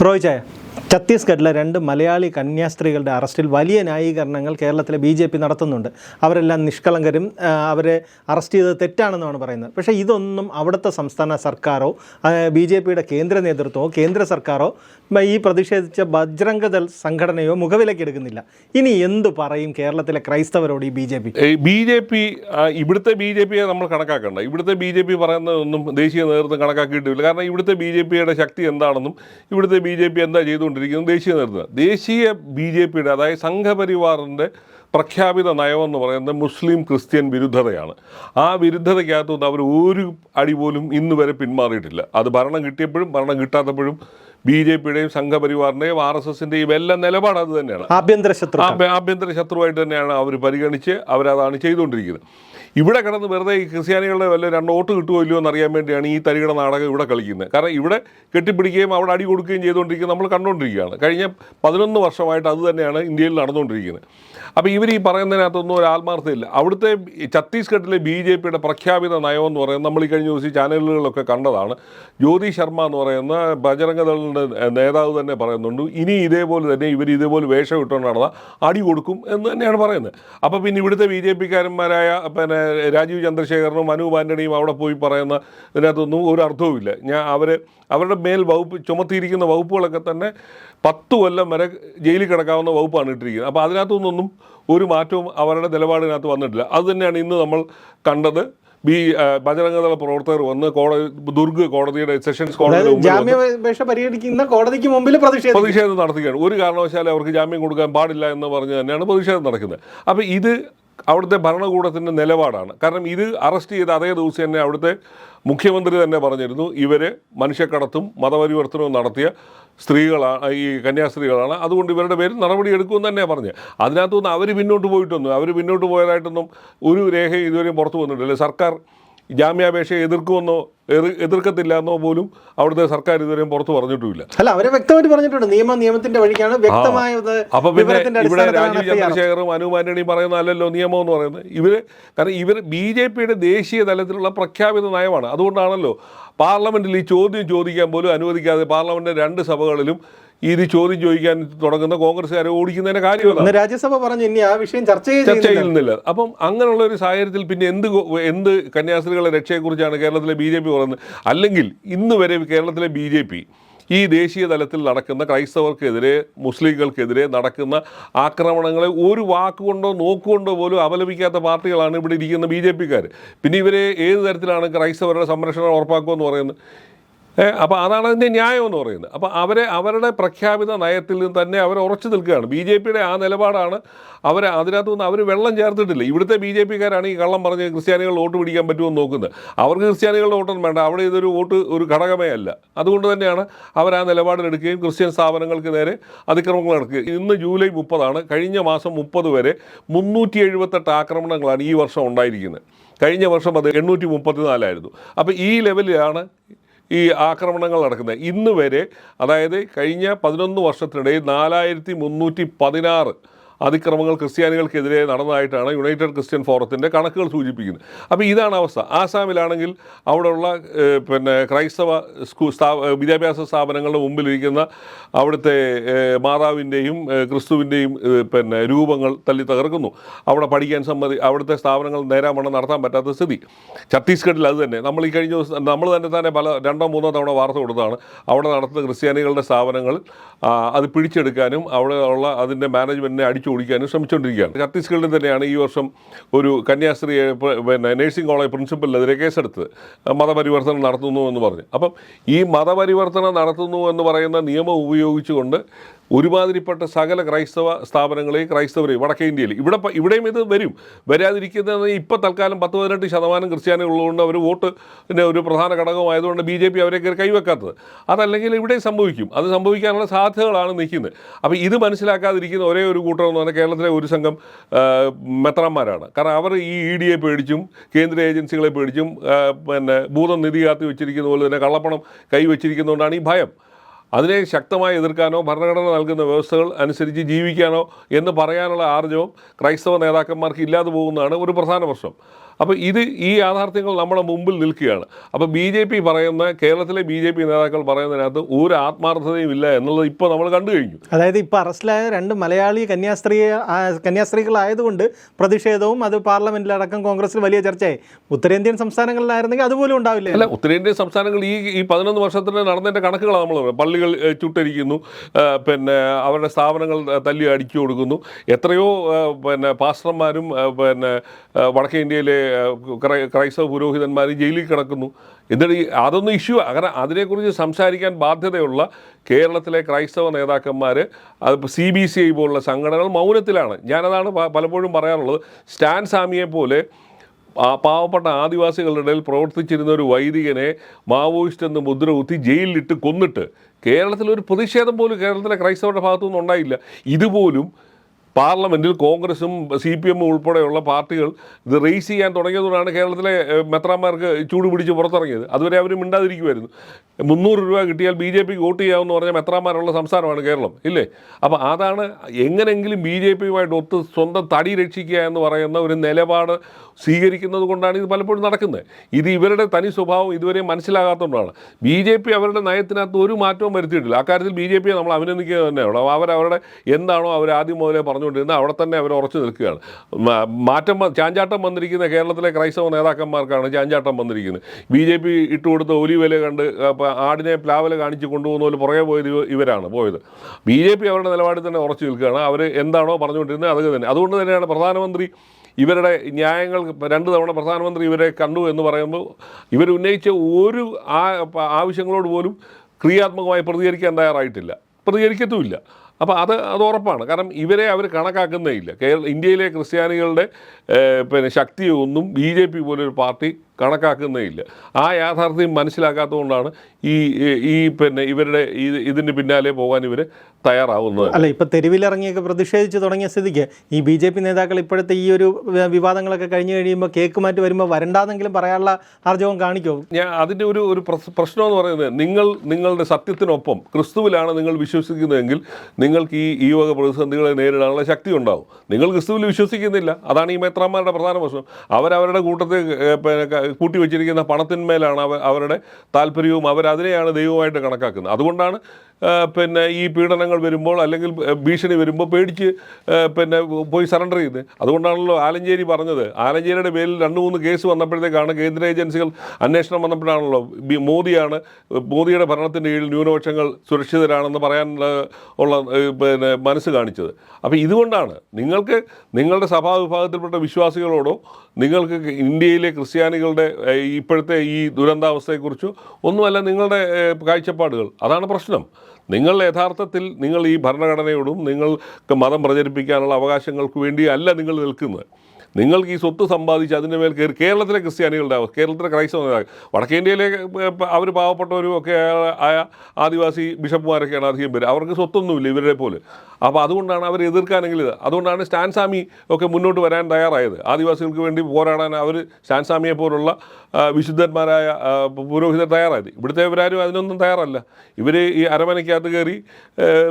রয়ে যায় ഛത്തീസ്ഗഡിലെ രണ്ട് മലയാളി കന്യാസ്ത്രീകളുടെ അറസ്റ്റിൽ വലിയ ന്യായീകരണങ്ങൾ കേരളത്തിലെ ബി ജെ പി നടത്തുന്നുണ്ട്. അവരെല്ലാം നിഷ്കളങ്കരും അവരെ അറസ്റ്റ് ചെയ്തത് തെറ്റാണെന്നാണ് പറയുന്നത്. പക്ഷേ ഇതൊന്നും അവിടുത്തെ സംസ്ഥാന സർക്കാരോ ബി ജെ പിയുടെ കേന്ദ്ര നേതൃത്വമോ കേന്ദ്ര സർക്കാരോ ഈ പ്രതിഷേധിച്ച ബജ്രംഗദൾ സംഘടനയോ മുഖവിലക്കെടുക്കുന്നില്ല ഇനി എന്തു പറയും കേരളത്തിലെ ക്രൈസ്തവരോട് ഈ B J P? B J P ഇവിടുത്തെ ബി ജെ പിയെ നമ്മൾ കണക്കാക്കണ്ട. ഇവിടുത്തെ ബി ജെ പി പറയുന്നതൊന്നും ദേശീയ നേതൃത്വം കണക്കാക്കിയിട്ടില്ല. കാരണം ഇവിടുത്തെ ബി ജെ പിയുടെ ശക്തി എന്താണെന്നും ഇവിടുത്തെ ബി ജെ പി എന്താ ചെയ്തുകൊണ്ടിരിക്കുന്നത് ദേശീയ നേതൃത്വം. ദേശീയ ബി ജെ പിയുടെ അതായത് സംഘപരിവാറിന്റെ പ്രഖ്യാപിത നയമെന്ന് പറയുന്നത് മുസ്ലിം ക്രിസ്ത്യൻ വിരുദ്ധതയാണ്. ആ വിരുദ്ധതയ്ക്കകത്തു നിന്ന് അവർ ഒരു അടി പോലും ഇന്ന് വരെ പിന്മാറിയിട്ടില്ല. അത് ഭരണം കിട്ടിയപ്പോഴും ഭരണം കിട്ടാത്തപ്പോഴും ബി ജെ പിയുടെയും സംഘപരിവാറിന്റെയും ആർ എസ് എസിന്റെയും എല്ലാം നിലപാട് അത് തന്നെയാണ്. ആഭ്യന്തര ശത്രു ആഭ്യ- ആഭ്യന്തര ശത്രുവായിട്ട് തന്നെയാണ് അവർ പരിഗണിച്ച് അവരതാണ് ചെയ്തുകൊണ്ടിരിക്കുന്നത്. ഇവിടെ കിടന്ന് വെറുതെ ഈ ക്രിസ്ത്യാനികളുടെ വല്ല രണ്ട് വോട്ട് കിട്ടുമോ ഇല്ലയോ എന്നറിയാൻ വേണ്ടിയാണ് ഈ തരികട നാടകം ഇവിടെ കളിക്കുന്നത്. കാരണം ഇവിടെ കെട്ടിപ്പിടിക്കുകയും അവിടെ അടി കൊടുക്കുകയും ചെയ്തുകൊണ്ടിരിക്കുന്നത് നമ്മൾ കണ്ടുകൊണ്ടിരിക്കുകയാണ്. കഴിഞ്ഞ പതിനൊന്ന് വർഷമായിട്ട് അത് തന്നെയാണ് ഇന്ത്യയിൽ നടന്നുകൊണ്ടിരിക്കുന്നത്. അപ്പോൾ ഇവർ ഈ പറയുന്നതിനകത്തൊന്നും ഒരു ആത്മാർത്ഥമില്ല അവിടുത്തെ ഛത്തീസ്ഗഡിലെ ബി ജെ പിയുടെ പ്രഖ്യാപിത നയം എന്ന് പറയുന്നത് നമ്മൾ ഈ കഴിഞ്ഞ ദിവസം ചാനലുകളിലൊക്കെ കണ്ടതാണ്. ജ്യോതി ശർമ്മ എന്ന് പറയുന്ന ബജരംഗദളിന്റെ നേതാവ് തന്നെ പറയുന്നുണ്ട് ഇനി ഇതേപോലെ തന്നെ ഇവർ ഇതേപോലെ വേഷം ഇട്ടുകൊണ്ട് നടന്നാൽ അടി കൊടുക്കും എന്ന് തന്നെയാണ് പറയുന്നത്. അപ്പോൾ പിന്നെ ഇവിടുത്തെ ബി ജെ പിക്കാരന്മാരായ പിന്നെ രാജീവ് ചന്ദ്രശേഖരനും മനു ആന്റണിയും അവിടെ പോയി പറയുന്ന ഇതിനകത്തൊന്നും ഒരു അർത്ഥവുമില്ല ഞാൻ അവർ അവരുടെ മേൽ വകുപ്പ് ചുമത്തിയിരിക്കുന്ന വകുപ്പുകളൊക്കെ തന്നെ പത്ത് കൊല്ലം വരെ ജയിലിൽ കിടക്കാവുന്ന വകുപ്പാണ് ഇട്ടിരിക്കുന്നത്. അപ്പോൾ അതിനകത്തുനിന്നൊന്നും ഒരു മാറ്റവും അവരുടെ നിലപാടിനകത്ത് വന്നിട്ടില്ല. അതുതന്നെയാണ് ഇന്ന് നമ്മൾ കണ്ടത്. ബി ബജരംഗദള പ്രവർത്തകർ വന്ന് കോടതി ദുർഗ് കോടതിയുടെ സെഷൻസ് കോടതിയുടെ പരിഗണിക്കുന്ന കോടതിക്ക് മുമ്പിൽ പ്രതിഷേധം പ്രതിഷേധം നടത്തുകയാണ് ഒരു കാരണവശാലും അവർക്ക് ജാമ്യം കൊടുക്കാൻ പാടില്ല എന്ന് പറഞ്ഞ് തന്നെയാണ് പ്രതിഷേധം നടക്കുന്നത്. അപ്പോൾ ഇത് അവിടുത്തെ ഭരണകൂടത്തിന്റെ നിലപാടാണ്. കാരണം ഇത് അറസ്റ്റ് ചെയ്ത അതേ ദിവസം തന്നെ അവിടുത്തെ മുഖ്യമന്ത്രി തന്നെ പറഞ്ഞിരുന്നു ഇവർ മനുഷ്യക്കടത്തും മതപരിവർത്തനവും നടത്തിയ സ്ത്രീകളാണ് ഈ കന്യാസ്ത്രീകളാണ്. അതുകൊണ്ട് ഇവരുടെ പേരിൽ നടപടി എടുക്കുമെന്ന് പറഞ്ഞു പറഞ്ഞത്. അതിനകത്തുനിന്ന് അവർ പിന്നോട്ട് പോയിട്ടൊന്നും അവർ പിന്നോട്ട് പോയതായിട്ടൊന്നും ഒരു രേഖയും ഇതുവരെയും പുറത്തു വന്നിട്ടില്ല. സർക്കാർ ജാമ്യാപേക്ഷയെ എതിർക്കുമെന്നോ എതിർ എതിർക്കത്തില്ല എന്നോ പോലും അവിടുത്തെ സർക്കാർ ഇതുവരെയും പുറത്ത് പറഞ്ഞിട്ടുമില്ല. അല്ല അവരെ വ്യക്തമായിട്ട് പറഞ്ഞിട്ടുണ്ട്. നിയമം നിയമത്തിന്റെ വഴിക്കാണ് വ്യക്തമായത് അപ്പൊ പിന്നെ ഇവിടെ രാജീവ്. ചന്ദ്രശേഖറും അനുമാനണി പറയുന്ന അല്ലല്ലോ നിയമം എന്ന് പറയുന്നത്. ഇവർ കാരണം ഇവർ ബി ജെ പിയുടെ ദേശീയ തലത്തിലുള്ള പ്രഖ്യാപിത നയമാണ്. അതുകൊണ്ടാണല്ലോ പാർലമെന്റിൽ ഈ ചോദ്യം ചോദിക്കാൻ പോലും അനുവദിക്കാതെ പാർലമെന്റിന്റെ രണ്ട് സഭകളിലും ഇത് ചോദ്യം ചോദിക്കാൻ തുടങ്ങുന്ന കോൺഗ്രസ്സുകാരെ ഓടിക്കുന്നതിന്റെ കാര്യമല്ല. രാജ്യസഭ പറഞ്ഞു ഇനി ആ വിഷയം ചർച്ച ചർച്ച ചെയ്യുന്നില്ല. അപ്പം അങ്ങനെയുള്ള ഒരു സാഹചര്യത്തിൽ പിന്നെ എന്ത് എന്ത് കന്യാസ്ത്രീകളുടെ രക്ഷയെക്കുറിച്ചാണ് കേരളത്തിലെ ബി ജെ പി പറയുന്നത്? അല്ലെങ്കിൽ ഇന്ന് വരെ കേരളത്തിലെ ബി ജെ പി ഈ ദേശീയ തലത്തിൽ നടക്കുന്ന ക്രൈസ്തവർക്കെതിരെ മുസ്ലിങ്ങൾക്കെതിരെ നടക്കുന്ന ആക്രമണങ്ങളെ ഒരു വാക്കുകൊണ്ടോ നോക്കുകൊണ്ടോ പോലും അപലപിക്കാത്ത പാർട്ടികളാണ് ഇവിടെ ഇരിക്കുന്ന ബി ജെ പിക്കാർ പിന്നെ ഇവരെ ഏത് തരത്തിലാണ് ക്രൈസ്തവരുടെ സംരക്ഷണം ഉറപ്പാക്കുമെന്ന് പറയുന്നത്? അപ്പോൾ അതാണ് അതിന്റെ ന്യായം എന്ന് പറയുന്നത്. അപ്പോൾ അവരെ അവരുടെ പ്രഖ്യാപിത നയത്തിൽ നിന്ന് തന്നെ അവർ ഉറച്ചു നിൽക്കുകയാണ്. ബി ജെ പിയുടെ ആ നിലപാടാണ് അവർ അതിനകത്ത് നിന്ന് അവർ വെള്ളം ചേർത്തിട്ടില്ല. ഇവിടുത്തെ ബി ജെ പിക്കാരാണ് ഈ കള്ളം പറഞ്ഞ് ക്രിസ്ത്യാനികൾ വോട്ട് പിടിക്കാൻ പറ്റുമെന്ന് നോക്കുന്നത്. അവർക്ക് ക്രിസ്ത്യാനികളുടെ വോട്ടൊന്നും വേണ്ട. അവിടെ ഇതൊരു വോട്ട് ഒരു ഘടകമേ അല്ല. അതുകൊണ്ട് തന്നെയാണ് അവർ ആ നിലപാടിലെടുക്കുകയും ക്രിസ്ത്യൻ സ്ഥാപനങ്ങൾക്ക് നേരെ അതിക്രമങ്ങൾ നടക്കുക ഇന്ന് ജൂലൈ മുപ്പതാണ്. കഴിഞ്ഞ മാസം മുപ്പത് വരെ മുന്നൂറ്റി എഴുപത്തെട്ട് ആക്രമണങ്ങളാണ് ഈ വർഷം ഉണ്ടായിരിക്കുന്നത്. കഴിഞ്ഞ വർഷം അത് എണ്ണൂറ്റി മുപ്പത്തിനാലായിരുന്നു അപ്പോൾ ഈ ലെവലിലാണ് ഈ ആക്രമണങ്ങൾ നടക്കുന്നത്. ഇന്ന് വരെ അതായത് കഴിഞ്ഞ പതിനൊന്ന് വർഷത്തിനിടയിൽ നാലായിരത്തി മുന്നൂറ്റി പതിനാറ് അതിക്രമങ്ങൾ ക്രിസ്ത്യാനികൾക്കെതിരെ നടന്നതായിട്ടാണ് യുണൈറ്റഡ് ക്രിസ്ത്യൻ ഫോറത്തിന്റെ കണക്കുകൾ സൂചിപ്പിക്കുന്നത്. അപ്പോൾ ഇതാണ് അവസ്ഥ. ആസാമിലാണെങ്കിൽ അവിടെയുള്ള പിന്നെ ക്രൈസ്തവ സ്കൂ സ്ഥാ വിദ്യാഭ്യാസ സ്ഥാപനങ്ങളുടെ മുമ്പിലിരിക്കുന്ന അവിടുത്തെ മാതാവിന്റെയും ക്രിസ്തുവിന്റെയും പിന്നെ രൂപങ്ങൾ തല്ലി തകർക്കുന്നു. അവിടെ പഠിക്കാൻ സമ്മതി അവിടുത്തെ സ്ഥാപനങ്ങൾ നേരാമണ്ണം നടത്താൻ പറ്റാത്ത സ്ഥിതി. ഛത്തീസ്ഗഡിൽ അത് തന്നെ. നമ്മൾ ഈ കഴിഞ്ഞ ദിവസം നമ്മൾ തന്നെ തന്നെ പല രണ്ടോ മൂന്നോ തവണ വാർത്ത കൊടുത്താണ് അവിടെ നടത്തുന്ന ക്രിസ്ത്യാനികളുടെ സ്ഥാപനങ്ങൾ അത് പിടിച്ചെടുക്കാനും അവിടെ ഉള്ള അതിന്റെ മാനേജ്മെന്റിനെ അടിച്ചോടിക്കാനും ശ്രമിച്ചുകൊണ്ടിരിക്കുകയാണ്. ഛത്തീസ്ഗഡിൽ തന്നെയാണ് ഈ വർഷം ഒരു കന്യാസ്ത്രീ പിന്നെ നേഴ്സിംഗ് കോളേജ് പ്രിൻസിപ്പലിനെതിരെ കേസെടുത്തത്. മതപരിവർത്തനം നടത്തുന്നു എന്ന് പറഞ്ഞു. അപ്പം ഈ മതപരിവർത്തനം നടത്തുന്നു എന്ന് പറയുന്ന നിയമം ഉപയോഗിച്ചുകൊണ്ട് ഒരുമാതിരിപ്പെട്ട സകല ക്രൈസ്തവ സ്ഥാപനങ്ങളെയും ക്രൈസ്തവരെയും വടക്കേ ഇന്ത്യയിൽ ഇവിടെ ഇവിടെയും ഇത് വരും. വരാതിരിക്കുന്നത് ഇപ്പോൾ തൽക്കാലം പത്ത് പതിനെട്ട് ശതമാനം ക്രിസ്ത്യാനികൾ ഉള്ളതുകൊണ്ട് അവർ വോട്ട് പിന്നെ ഒരു പ്രധാന ഘടകമായതുകൊണ്ട് ബി ജെ പി അവരെ കയറി കൈവെക്കാത്തത്. അതല്ലെങ്കിൽ ഇവിടെ സംഭവിക്കും. അത് സംഭവിക്കാനുള്ള സാധ്യതകളാണ് നിൽക്കുന്നത്. അപ്പോൾ ഇത് മനസ്സിലാക്കാതിരിക്കുന്ന ഒരേ ഒരു കൂട്ടം പറഞ്ഞാൽ കേരളത്തിലെ ഒരു സംഘം മെത്രാന്മാരാണ്. കാരണം അവർ ഈ ഇ ഡിയെ പേടിച്ചും കേന്ദ്ര ഏജൻസികളെ പേടിച്ചും പിന്നെ ഭൂതം നിധി കാത്തി വെച്ചിരിക്കുന്ന പോലെ തന്നെ കള്ളപ്പണം കൈവച്ചിരിക്കുന്നതുകൊണ്ടാണ് ഈ ഭയം. അതിനെ ശക്തമായി എതിർക്കാനോ ഭരണഘടന നൽകുന്ന വ്യവസ്ഥകൾ അനുസരിച്ച് ജീവിക്കാനോ എന്ന് പറയാനുള്ള ആർജവും ക്രൈസ്തവ നേതാക്കന്മാർക്ക് ഇല്ലാതെ പോകുന്നതാണ് ഒരു പ്രധാന പ്രശ്നം. അപ്പോൾ ഇത് ഈ യാഥാർത്ഥ്യങ്ങൾ നമ്മുടെ മുമ്പിൽ നിൽക്കുകയാണ്. അപ്പോൾ ബി ജെ പി പറയുന്ന കേരളത്തിലെ ബി ജെ പി നേതാക്കൾ പറയുന്നതിനകത്ത് ഒരു ആത്മാർത്ഥതയും ഇല്ല എന്നുള്ളത് ഇപ്പോൾ നമ്മൾ കണ്ടു കഴിഞ്ഞു. അതായത് ഇപ്പോൾ അറസ്റ്റിലായ രണ്ട് മലയാളി കന്യാസ്ത്രീ കന്യാസ്ത്രീകളായതുകൊണ്ട് പ്രതിഷേധവും അത് പാർലമെന്റിലടക്കം കോൺഗ്രസിൽ വലിയ ചർച്ചയായി. ഉത്തരേന്ത്യൻ സംസ്ഥാനങ്ങളിലായിരുന്നെങ്കിൽ അതുപോലും ഉണ്ടാവില്ല അല്ല ഉത്തരേന്ത്യൻ സംസ്ഥാനങ്ങൾ ഈ ഈ പതിനൊന്ന് വർഷത്തിന് നടന്നതിന്റെ കണക്കുകളാണ് നമ്മൾ പറയുന്നത്. പള്ളികൾ ചുട്ടരിക്കുന്നു പിന്നെ അവരുടെ സ്ഥാപനങ്ങൾ തല്ലി അടിച്ചു കൊടുക്കുന്നു. എത്രയോ പിന്നെ പാസ്റ്റർമാരും പിന്നെ വടക്കേ ഇന്ത്യയിലെ ക്രൈസ്തവ പുരോഹിതന്മാർ ജയിലിൽ കിടക്കുന്നു. എന്നിട്ട് ഈ അതൊന്നും ഇഷ്യൂ കാരണം അതിനെക്കുറിച്ച് സംസാരിക്കാൻ ബാധ്യതയുള്ള കേരളത്തിലെ ക്രൈസ്തവ നേതാക്കന്മാർ അത് സി ബി സി ഐ പോലുള്ള സംഘടനകൾ മൗനത്തിലാണ്. ഞാനതാണ് പലപ്പോഴും പറയാറുള്ളത്. സ്റ്റാൻ സാമിയെ പോലെ പാവപ്പെട്ട ആദിവാസികളുടെ ഇടയിൽ പ്രവർത്തിച്ചിരുന്ന ഒരു വൈദികനെ മാവോയിസ്റ്റ് എന്ന് മുദ്ര കുത്തി ജയിലിലിട്ട് കൊന്നിട്ട് കേരളത്തിൽ ഒരു പ്രതിഷേധം പോലും കേരളത്തിലെ ക്രൈസ്തവരുടെ ഭാഗത്തുനിന്ന് ഉണ്ടായില്ല. ഇതുപോലും പാർലമെന്റിൽ കോൺഗ്രസും സി പി എമ്മും ഉൾപ്പെടെയുള്ള പാർട്ടികൾ ഇത് റേസ് ചെയ്യാൻ തുടങ്ങിയതുകൊണ്ടാണ് കേരളത്തിലെ മെത്രാന്മാർക്ക് ചൂട് പിടിച്ച് പുറത്തിറങ്ങിയത്. അതുവരെ അവർ മിണ്ടാതിരിക്കുമായിരുന്നു മുന്നൂറ് രൂപ കിട്ടിയാൽ ബി ജെ പിക്ക് വോട്ട് ചെയ്യാമെന്ന് പറഞ്ഞ മെത്രാന്മാരുള്ള സംസ്ഥാനമാണ് കേരളം ഇല്ലേ? അപ്പോൾ അതാണ് എങ്ങനെങ്കിലും ബി ജെ പിയുമായിട്ട് ഒത്ത് സ്വന്തം തടി രക്ഷിക്കുക എന്ന് പറയുന്ന ഒരു നിലപാട് സ്വീകരിക്കുന്നത് കൊണ്ടാണ് ഇത് പലപ്പോഴും നടക്കുന്നത്. ഇത് ഇവരുടെ തനി സ്വഭാവം ഇതുവരെ മനസ്സിലാകാത്തതുകൊണ്ടാണ്. ബി ജെ പി അവരുടെ നയത്തിനകത്ത് ഒരു മാറ്റവും വരുത്തിയിട്ടില്ല. അക്കാര്യത്തിൽ ബി ജെ പിയെ നമ്മൾ അഭിനന്ദിക്കുക തന്നെയാണ് അവരവരുടെ എന്താണോ അവർ ആദ്യം മുതലേ പറഞ്ഞുകൊണ്ടിരുന്നത് അവിടെ തന്നെ അവർ ഉറച്ചു നിൽക്കുകയാണ്. മാറ്റം ചാഞ്ചാട്ടം വന്നിരിക്കുന്ന കേരളത്തിലെ ക്രൈസ്തവ നേതാക്കന്മാർക്കാണ് ചാഞ്ചാട്ടം വന്നിരിക്കുന്നത്. ബി ജെ പി ഇട്ടുകൊടുത്ത ഒലിവില കണ്ട് ആടിനെ പ്ലാവല കാണിച്ച് കൊണ്ടുപോകുന്ന പോലെ പുറകെ പോയത് ഇവ- ഇവരാണ് പോയത്. ബി ജെ പി അവരുടെ നിലപാടിൽ തന്നെ ഉറച്ചു നിൽക്കുകയാണ്. അവർ എന്താണോ പറഞ്ഞുകൊണ്ടിരുന്നത് അത് തന്നെ. അതുകൊണ്ട് തന്നെയാണ് പ്രധാനമന്ത്രി ഇവരുടെ ന്യായങ്ങൾ രണ്ട് തവണ പ്രധാനമന്ത്രി ഇവരെ കണ്ടു എന്ന് പറയുമ്പോൾ ഇവർ ഉന്നയിച്ച ഒരു ആവശ്യങ്ങളോട് പോലും ക്രിയാത്മകമായി പ്രതികരിക്കാൻ തയ്യാറായിട്ടില്ല. പ്രതികരിക്കത്തുമില്ല. അപ്പോൾ അത് അത് ഉറപ്പാണ്. കാരണം ഇവരെ അവർ കണക്കാക്കുന്നേ ഇല്ല. കേരള ഇന്ത്യയിലെ ക്രിസ്ത്യാനികളുടെ പിന്നെ ശക്തിയൊന്നും ബി ജെ പി പോലൊരു പാർട്ടി കണക്കാക്കുന്നേ ഇല്ല. ആ യാഥാർത്ഥ്യം മനസ്സിലാക്കാത്തതുകൊണ്ടാണ് ഈ ഈ പിന്നെ ഇവരുടെ ഈ ഇതിന് പിന്നാലെ പോകാൻ ഇവർ തയ്യാറാവുന്നത്. അല്ല ഇപ്പോൾ തെരുവിലിറങ്ങിയൊക്കെ പ്രതിഷേധിച്ച് തുടങ്ങിയ സ്ഥിതിക്ക് ഈ ബി ജെ പി നേതാക്കൾ ഇപ്പോഴത്തെ ഈ ഒരു വിവാദങ്ങളൊക്കെ കഴിഞ്ഞ് കഴിയുമ്പോൾ കേക്ക് മാറ്റി വരുമ്പോൾ വരണ്ടാന്നെങ്കിലും പറയാനുള്ള ആർജവം കാണിക്കോ? ഞാൻ അതിന്റെ ഒരു ഒരു പ്രശ്നം എന്ന് പറയുന്നത് നിങ്ങൾ നിങ്ങളുടെ സത്യത്തിനൊപ്പം ക്രിസ്തുവിലാണ് നിങ്ങൾ വിശ്വസിക്കുന്നതെങ്കിൽ നിങ്ങൾക്ക് ഈ ഈ വക പ്രതിസന്ധികളെ നേരിടാനുള്ള ശക്തി ഉണ്ടാവും. നിങ്ങൾ ക്രിസ്തുവിൽ വിശ്വസിക്കുന്നില്ല. അതാണ് ഈ മേത്രാന്മാരുടെ പ്രധാന പ്രശ്നം. അവരവരുടെ കൂട്ടത്തിൽ പിന്നെ കൂട്ടി വെച്ചിരിക്കുന്ന പണത്തിന്മേലാണ് അവരുടെ താല്പര്യവും അവരതിനെയാണ് ദൈവമായിട്ട് കണക്കാക്കുന്നത്. അതുകൊണ്ടാണ് പിന്നെ ഈ പീഡനങ്ങൾ വരുമ്പോൾ അല്ലെങ്കിൽ ഭീഷണി വരുമ്പോൾ പേടിച്ച് പിന്നെ പോയി സറണ്ടർ ചെയ്ത് അതുകൊണ്ടാണല്ലോ ആലഞ്ചേരി പറഞ്ഞത്. ആലഞ്ചേരിയുടെ പേരിൽ രണ്ട് മൂന്ന് കേസ് വന്നപ്പോഴത്തേക്കാണ് കേന്ദ്ര ഏജൻസികൾ അന്വേഷണം വന്നപ്പോഴാണല്ലോ മോദിയാണ് മോദിയുടെ ഭരണത്തിന്റെ കീഴിൽ ന്യൂനപക്ഷങ്ങൾ സുരക്ഷിതരാണെന്ന് പറയാൻ ഉള്ള പിന്നെ മനസ്സ് കാണിച്ചത്. അപ്പോൾ ഇതുകൊണ്ടാണ് നിങ്ങൾക്ക് നിങ്ങളുടെ സഭാ വിഭാഗത്തിൽപ്പെട്ട വിശ്വാസികളോടോ നിങ്ങൾക്ക് ഇന്ത്യയിലെ ക്രിസ്ത്യാനികളുടെ ഇപ്പോഴത്തെ ഈ ദുരന്താവസ്ഥയെക്കുറിച്ചോ ഒന്നുമല്ല നിങ്ങളുടെ കാഴ്ചപ്പാടുകൾ. അതാണ് പ്രശ്നം. നിങ്ങൾ യഥാർത്ഥത്തിൽ നിങ്ങൾ ഈ ഭരണഘടനയോടും നിങ്ങൾക്ക് മതം പ്രചരിപ്പിക്കാനുള്ള അവകാശങ്ങൾക്ക് വേണ്ടി അല്ല നിങ്ങൾ നിൽക്കുന്നത്. നിങ്ങൾക്ക് ഈ സ്വത്ത് സമ്പാദിച്ച് അതിന്റെ മേൽ കയറി കേരളത്തിലെ ക്രിസ്ത്യാനികളുടെ അവസ്ഥ കേരളത്തിലെ ക്രൈസ്തവ വടക്കേന്ത്യയിലെ അവർ പാവപ്പെട്ടവരും ഒക്കെ ആയ ആദിവാസി ബിഷപ്പുമാരൊക്കെയാണ് അധികം പേര്. അവർക്ക് സ്വത്തൊന്നുമില്ല ഇവരുടെ പോലെ. അപ്പോൾ അതുകൊണ്ടാണ് അവർ എതിർക്കാനെങ്കിൽ അതുകൊണ്ടാണ് സ്റ്റാൻ സാമി ഒക്കെ മുന്നോട്ട് വരാൻ തയ്യാറായത്. ആദിവാസികൾക്ക് വേണ്ടി പോരാടാൻ അവർ സ്റ്റാൻ സാമിയെ പോലുള്ള വിശുദ്ധന്മാരായ പുരോഹിതർ തയ്യാറായത്. ഇവിടുത്തെ ഇവരാരും അതിനൊന്നും തയ്യാറല്ല. ഇവർ ഈ അരമനയ്ക്കകത്ത് കയറി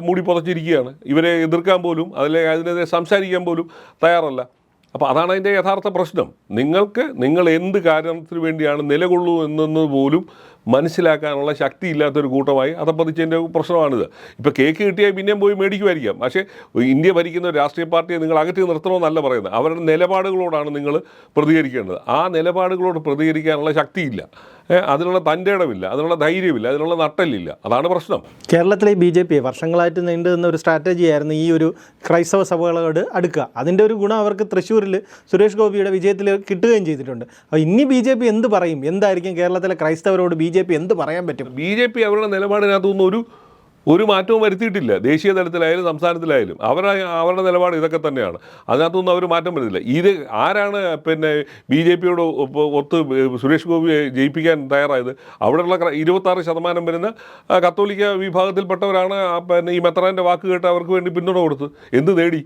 മൂടി പുതച്ചിരിക്കുകയാണ്. ഇവരെ എതിർക്കാൻ പോലും അതിലെ അതിനെതിരെ സംസാരിക്കാൻ പോലും തയ്യാറല്ല. അപ്പോൾ അതാണ് അതിന്റെ യഥാർത്ഥ പ്രശ്നം. നിങ്ങൾക്ക് നിങ്ങൾ എന്ത് കാര്യത്തിന് വേണ്ടിയാണ് നിലകൊള്ളൂ എന്നത് പോലും മനസ്സിലാക്കാനുള്ള ശക്തി ഇല്ലാത്തൊരു കൂട്ടമായി അതപ്പതിച്ചതിന്റെ പ്രശ്നമാണിത്. ഇപ്പോൾ കേക്ക് കിട്ടിയാൽ പിന്നെയും പോയി മേടിക്കുമായിരിക്കാം. പക്ഷേ ഇന്ത്യ ഭരിക്കുന്ന ഒരു രാഷ്ട്രീയ പാർട്ടിയെ നിങ്ങൾ അകറ്റി നിർത്തണമെന്നല്ല പറയുന്നത്. അവരുടെ നിലപാടുകളോടാണ് നിങ്ങൾ പ്രതികരിക്കേണ്ടത്. ആ നിലപാടുകളോട് പ്രതികരിക്കാനുള്ള ശക്തിയില്ല. അതിനുള്ള തന്റെ ഇടമില്ല അതിനുള്ള ധൈര്യമില്ല അതിനുള്ള നട്ടലില്ല അതാണ് പ്രശ്നം. കേരളത്തിലെ ബി ജെ പി വർഷങ്ങളായിട്ട് നീണ്ടു നിന്ന ഒരു സ്ട്രാറ്റജി ആയിരുന്നു ഈ ഒരു ക്രൈസ്തവ സഭകളോട് അടുക്കുക. അതിന്റെ ഒരു ഗുണം അവർക്ക് തൃശ്ശൂരിൽ സുരേഷ് ഗോപിയുടെ വിജയത്തിൽ കിട്ടുകയും ചെയ്തിട്ടുണ്ട്. അപ്പോൾ ഇനി ബി ജെ പി എന്ത് പറയും? എന്തായിരിക്കും കേരളത്തിലെ ക്രൈസ്തവരോട് ബി ജെ പി എന്ത് പറയാൻ പറ്റും? ബി ജെ പി അവരുടെ നിലപാടിനകത്തൊന്നും ഒരു ഒരു മാറ്റവും വരുത്തിയിട്ടില്ല. ദേശീയ തലത്തിലായാലും സംസ്ഥാനത്തിലായാലും. അവരുടെ അവരുടെ നിലപാട് ഇതൊക്കെ തന്നെയാണ്. അതിനകത്തൊന്നും അവർ മാറ്റം വരുന്നില്ല ഇത് ആരാണ് പിന്നെ ബി ജെ പിയോട് ഒത്ത് സുരേഷ് ഗോപിയെ ജയിപ്പിക്കാൻ തയ്യാറായത്? അവിടെയുള്ള ഇരുപത്താറ് ശതമാനം വരുന്ന കത്തോലിക്ക വിഭാഗത്തിൽപ്പെട്ടവരാണ് പിന്നെ ഈ മെത്രാന്റെ വാക്ക് കേട്ട് അവർക്ക് വേണ്ടി പിന്തുണ കൊടുത്ത്. എന്ത് നേടി?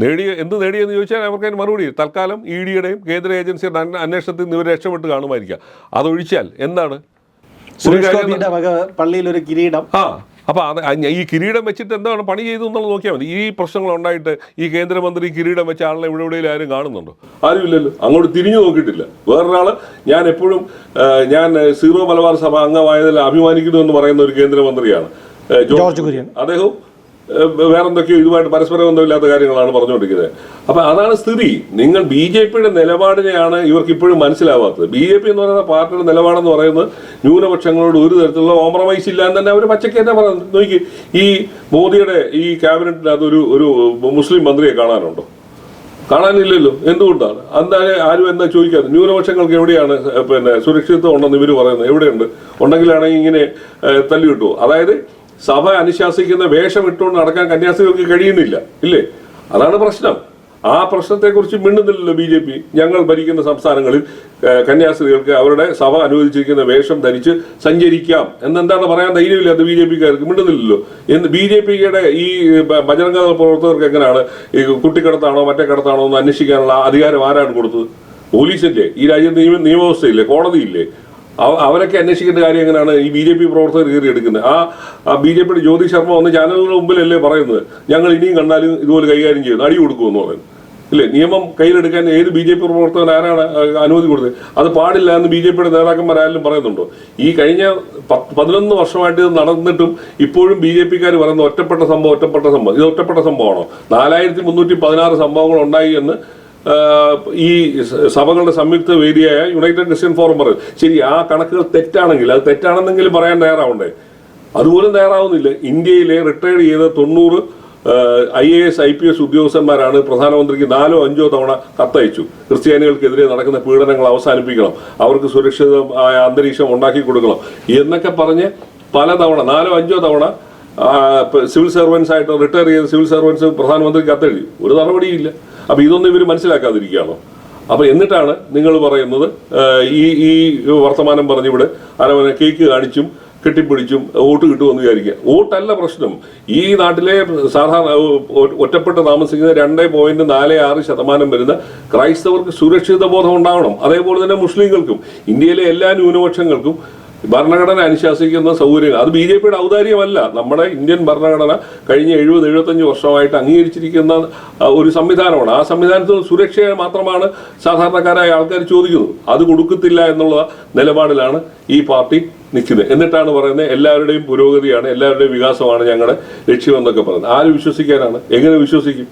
നേടി എന്ത് നേടിയെന്ന് ചോദിച്ചാൽ അവർക്ക് അതിന് മറുപടി തൽക്കാലം ഇ ഡിയുടെയും കേന്ദ്ര ഏജൻസിയുടെ അന്വ- അന്വേഷണത്തിൽ നിന്ന് ഇവർ രക്ഷപ്പെട്ട് കാണുമായിരിക്കാം. അതൊഴിച്ചാൽ എന്താണ്? സുരേഷ് ഗോപിയുടെ വക പള്ളിയിൽ ഒരു കിരീടം. ആ അപ്പോൾ അത് ഈ കിരീടം വെച്ചിട്ട് എന്താണ് പണി ചെയ്തു എന്നുള്ളത് നോക്കിയാൽ മതി. ഈ പ്രശ്നങ്ങൾ ഉണ്ടായിട്ട് ഈ കേന്ദ്രമന്ത്രി കിരീടം വെച്ച ആളിനെ ഇവിടെ എവിടെയും ആരും കാണുന്നുണ്ടോ? ആരുമില്ലല്ലോ. അങ്ങോട്ട് തിരിഞ്ഞു നോക്കിയിട്ടില്ല. വേറൊരാൾ ഞാൻ എപ്പോഴും ഞാൻ സീറോ മലബാർ സഭ അംഗമായതിൽ അഭിമാനിക്കുന്നു എന്ന് പറയുന്ന ഒരു കേന്ദ്രമന്ത്രിയാണ്. ജോർജ് കുര്യൻ. അദ്ദേഹവും വേറെന്തൊക്കെയോ ഇതുമായിട്ട് പരസ്പര ബന്ധമില്ലാത്ത കാര്യങ്ങളാണ് പറഞ്ഞുകൊണ്ടിരിക്കുന്നത്. അപ്പൊ അതാണ് സ്ഥിതി. നിങ്ങൾ ബി ജെ പിയുടെ നിലപാടിനെയാണ് ഇവർക്ക് ഇപ്പോഴും മനസ്സിലാവാത്തത്. ബി ജെ പി എന്ന് പറയുന്ന പാർട്ടിയുടെ നിലപാടെന്ന് പറയുന്നത് ന്യൂനപക്ഷങ്ങളോട് ഒരു തരത്തിലുള്ള കോംപ്രമൈസ് ഇല്ല എന്ന് തന്നെ അവർ പച്ചയ്ക്ക് തന്നെ പറയുന്നത് നോക്കി. ഈ മോദിയുടെ ഈ ക്യാബിനറ്റിനകത്ത് ഒരു ഒരു മുസ്ലിം മന്ത്രിയെ കാണാനുണ്ടോ? കാണാനില്ലല്ലോ. എന്തുകൊണ്ടാണ്? എന്തായാലും ആരും എന്താ ചോദിക്കാതെ ന്യൂനപക്ഷങ്ങൾക്ക് എവിടെയാണ് പിന്നെ സുരക്ഷിതത്വം ഉണ്ടെന്ന് ഇവർ പറയുന്നത്? എവിടെയുണ്ട്? ഉണ്ടെങ്കിലാണെങ്കിൽ ഇങ്ങനെ തല്ലി കിട്ടുമോ അതായത് സഭ അനുശാസിക്കുന്ന വേഷം ഇട്ടുകൊണ്ട് നടക്കാൻ കന്യാസികൾക്ക് കഴിയുന്നില്ല ഇല്ലേ? അതാണ് പ്രശ്നം. ആ പ്രശ്നത്തെക്കുറിച്ച് മിണ്ടുന്നില്ലല്ലോ ബി ജെ പി. ഞങ്ങൾ ഭരിക്കുന്ന സംസ്ഥാനങ്ങളിൽ കന്യാസ്ത്രീകൾക്ക് അവരുടെ സഭ അനുവദിച്ചിരിക്കുന്ന വേഷം ധരിച്ച് സഞ്ചരിക്കാം. എന്നെന്താണ് പറയാൻ ധൈര്യമില്ല അത് ബി ജെ പിക്കാർക്ക്? മിണ്ടുന്നില്ലല്ലോ. എന്ന് ബി ജെ പിയുടെ ഈ ഭജനക പ്രവർത്തകർക്ക് എങ്ങനെയാണ് ഈ കുട്ടിക്കടത്താണോ മറ്റേ കടത്താണോ എന്ന് അന്വേഷിക്കാനുള്ള അധികാരം ആരാണ് കൊടുത്തത്? പോലീസില്ലേ ഈ രാജ്യത്ത് നിയമ നിയമവ്യവസ്ഥയില്ലേ? കോടതിയില്ലേ? അവരൊക്കെ അന്വേഷിക്കേണ്ട കാര്യം എങ്ങനെയാണ് ഈ ബി ജെ പി പ്രവർത്തകർ കയറി എടുക്കുന്നത് ആ ആ ബി ജെ പിയുടെ ജ്യോതി ശർമ്മ വന്ന് ചാനലുകളുടെ മുമ്പിലല്ലേ പറയുന്നത്? ഞങ്ങൾ ഇനിയും കണ്ടാലും ഇതുപോലെ കൈകാര്യം ചെയ്യുന്നു. അടി കൊടുക്കുമെന്ന് പറയുന്നത് ഇല്ലേ? നിയമം കയ്യിലെടുക്കാൻ ഏത് ബി ജെ പി പ്രവർത്തകൻ ആരാണ് അനുമതി കൊടുത്തത്? അത് പാടില്ല എന്ന് ബി ജെ പിയുടെ നേതാക്കന്മാരായാലും പറയുന്നുണ്ടോ? ഈ കഴിഞ്ഞ പതിനൊന്ന് വർഷമായിട്ട് ഇത് നടന്നിട്ടും ഇപ്പോഴും ബി ജെ പിക്കാർ പറയുന്ന ഒറ്റപ്പെട്ട സംഭവം ഒറ്റപ്പെട്ട സംഭവം. ഇത് ഒറ്റപ്പെട്ട സംഭവമാണോ? നാലായിരത്തി മുന്നൂറ്റി പതിനാറ് സംഭവങ്ങൾ ഉണ്ടായി എന്ന് ഈ സഭകളുടെ സംയുക്ത വേദിയായ യുണൈറ്റഡ് ക്രിസ്ത്യൻ ഫോറം പറയും. ശരി ആ കണക്കുകൾ തെറ്റാണെങ്കിൽ അത് തെറ്റാണെന്നെങ്കിലും പറയാൻ തയ്യാറാവണ്ടേ? അതുപോലും തയ്യാറാവുന്നില്ല. ഇന്ത്യയിലെ റിട്ടയർഡ് ചെയ്ത തൊണ്ണൂറ് I A S I P S ഉദ്യോഗസ്ഥന്മാരാണ് പ്രധാനമന്ത്രിക്ക് നാലോ അഞ്ചോ തവണ കത്തയച്ചു. ക്രിസ്ത്യാനികൾക്കെതിരെ നടക്കുന്ന പീഡനങ്ങൾ അവസാനിപ്പിക്കണം. അവർക്ക് സുരക്ഷിതമായ അന്തരീക്ഷം ഉണ്ടാക്കി കൊടുക്കണം എന്നൊക്കെ പറഞ്ഞ് പലതവണ നാലോ അഞ്ചോ തവണ സിവിൽ സർവൻസ് ആയിട്ട് റിട്ടയർ ചെയ്ത സിവിൽ സർവൻസ് പ്രധാനമന്ത്രിക്ക് കത്തെഴുതി. ഒരു നടപടിയില്ല അപ്പൊ ഇതൊന്നും ഇവർ മനസ്സിലാക്കാതിരിക്കുകയാണോ? അപ്പൊ എന്നിട്ടാണ് നിങ്ങൾ പറയുന്നത് ഈ ഈ വർത്തമാനം പറഞ്ഞിവിടെ അരവനെ കേക്ക് കാണിച്ചും കെട്ടിപ്പിടിച്ചും വോട്ട് കിട്ടുമെന്ന് വിചാരിക്കുക. വോട്ടല്ല പ്രശ്നം. ഈ നാട്ടിലെ സാധാരണ ഒറ്റപ്പെട്ട് താമസിക്കുന്ന രണ്ട് പോയിന്റ് നാല് ആറ് ശതമാനം വരുന്ന ക്രൈസ്തവർക്ക് സുരക്ഷിത ബോധം ഉണ്ടാവണം. അതേപോലെ തന്നെ മുസ്ലിങ്ങൾക്കും ഇന്ത്യയിലെ എല്ലാ ന്യൂനപക്ഷങ്ങൾക്കും ഭരണഘടന അനുശാസിക്കുന്ന സൗകര്യങ്ങൾ. അത് ബി ജെ പിയുടെ ഔദാര്യമല്ല. നമ്മുടെ ഇന്ത്യൻ ഭരണഘടന കഴിഞ്ഞ എഴുപത് എഴുപത്തഞ്ച് വർഷമായിട്ട് അംഗീകരിച്ചിരിക്കുന്ന ഒരു സംവിധാനമാണ്. ആ സംവിധാനത്തിൽ സുരക്ഷയെ മാത്രമാണ് സാധാരണക്കാരായ ആൾക്കാർ ചോദിക്കുന്നത്. അത് കൊടുക്കത്തില്ല എന്നുള്ള നിലപാടിലാണ് ഈ പാർട്ടി നിൽക്കുന്നത്. എന്നിട്ടാണ് പറയുന്നത് എല്ലാവരുടെയും പുരോഗതിയാണ് എല്ലാവരുടെയും വികാസമാണ് ഞങ്ങളുടെ ലക്ഷ്യമെന്നൊക്കെ പറയുന്നത്. ആര് വിശ്വസിക്കാനാണ്? എങ്ങനെ വിശ്വസിക്കും?